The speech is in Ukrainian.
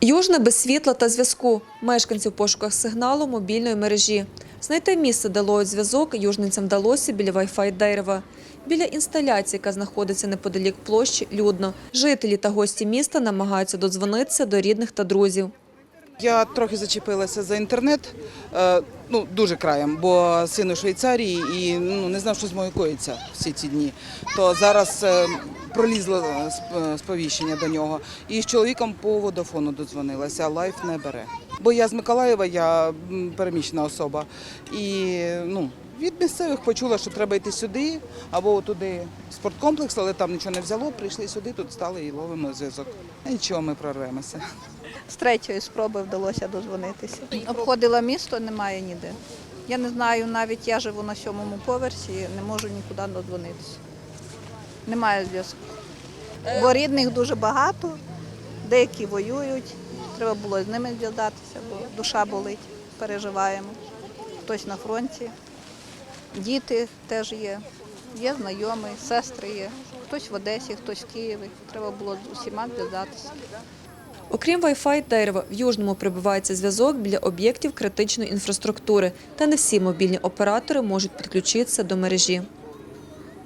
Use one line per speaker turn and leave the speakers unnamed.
Южне без світла та зв'язку. Мешканці в пошуках сигналу мобільної мережі. Знайти місце, де ловить зв'язок, южницям вдалося біля Wi-Fi дерева. Біля інсталяції, яка знаходиться неподалік площі, людно. Жителі та гості міста намагаються додзвонитися до рідних та друзів.
Я трохи зачепилася за інтернет, е, ну дуже краєм, бо син у Швейцарії і ну не знав, що з мною коїться всі ці дні. То зараз е, пролізло е, сповіщення до нього. І з чоловіком по водофону додзвонилася, лайф не бере. Бо я з Миколаєва, я переміщена особа. І ну, від місцевих почула, що треба йти сюди або туди спорткомплекс, але там нічого не взяло. Прийшли сюди, тут стали і ловимо зв'язок. Нічого, ми прорвемося.
З третьої спроби вдалося дозвонитися. Обходила місто, немає ніде. Я не знаю, навіть я живу на сьомому поверсі, не можу нікуди додзвонитися. Немає зв'язку. Бо рідних дуже багато, деякі воюють. Треба було з ними зв'язатися, бо душа болить, переживаємо. Хтось на фронті, діти теж є, є знайомі, сестри є. Хтось в Одесі, хтось в Києві. Треба було з усіма зв'язатися.
Окрім Wi-Fi дерева, в Южному прибувається зв'язок біля об'єктів критичної інфраструктури, та не всі мобільні оператори можуть підключитися до мережі.